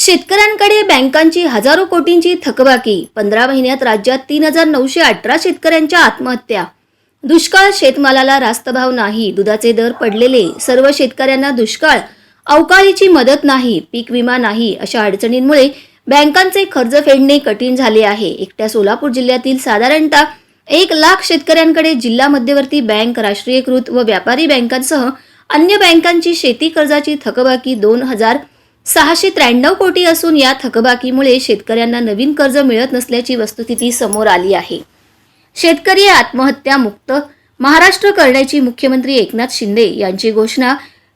शेतकऱ्यांकडे बँकांची हजारो कोटींची थकबाकी. पंधरा महिन्यात राज्यात तीन हजार नऊशे अठरा शेतकऱ्यांच्या आत्महत्या. दुष्काळ शेतमालाला रास्त भाव नाही. दुधाचे दर पडलेले. सर्व शेतकऱ्यांना दुष्काळ. अवकाळीची मदत नाही. पीक विमा नाही. अशा अडचणींमुळे बँकांचे कर्ज फेडणे कठीण झाले आहे. एकट्या सोलापूर जिल्ह्यातील साधारणतः एक लाख शेतकऱ्यांकडे जिल्हा मध्यवर्ती बँक राष्ट्रीयकृत व व्यापारी बँकांसह अन्य बँकांची शेती कर्जाची थकबाकी दोन हजार सहाशे त्र्याण्णव कोटी असून या थकबाकीमुळे शेतकऱ्यांना नवीन कर्ज मिळत नसल्याची वस्तुस्थिती समोर आली आहे. शेतकरी आत्महत्या मुक्त महाराष्ट्र करण्याची मुख्यमंत्री एकनाथ शिंदे यांची घोषणा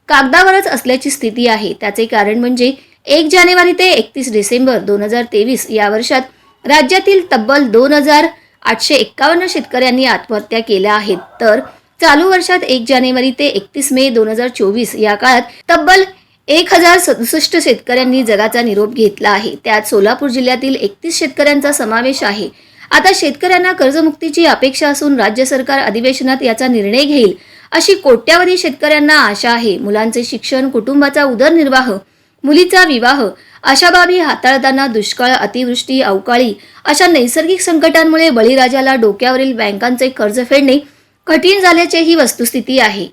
कागदावरच असल्याची स्थिती आहे. त्याचे कारण म्हणजे एक जानेवारी ते एकतीस डिसेंबर दोन हजार तेवीस या वर्षात राज्यातील तब्बल दोन हजार आठशे एक्कावन्न शेतकऱ्यांनी आत्महत्या केल्या आहेत. तर चालू वर्षात एक जानेवारी ते एकतीस मे दोन हजार चोवीस या काळात तब्बल एक हजार सदुसष्ट शेतकऱ्यांनी जगाचा निरोप घेतला आहे. त्यात सोलापूर जिल्ह्यातील एकतीस शेतकऱ्यांचा समावेश आहे. आता शेतकऱ्यांना कर्जमुक्तीची अपेक्षा असून राज्य सरकार अधिवेशनात याचा निर्णय घेईल अशी कोट्यावधी शेतकऱ्यांना आशा आहे. मुलांचे शिक्षण कुटुंबाचा उदरनिर्वाह मुलीचा विवाह अशा बाबी हाताळताना दुष्काळ अतिवृष्टी अवकाळी अशा नैसर्गिक संकटांमुळे बळीराजाला डोक्यावरील बँकांचे कर्ज फेडणे कठीण झाल्याचे ही वस्तुस्थिती आहे.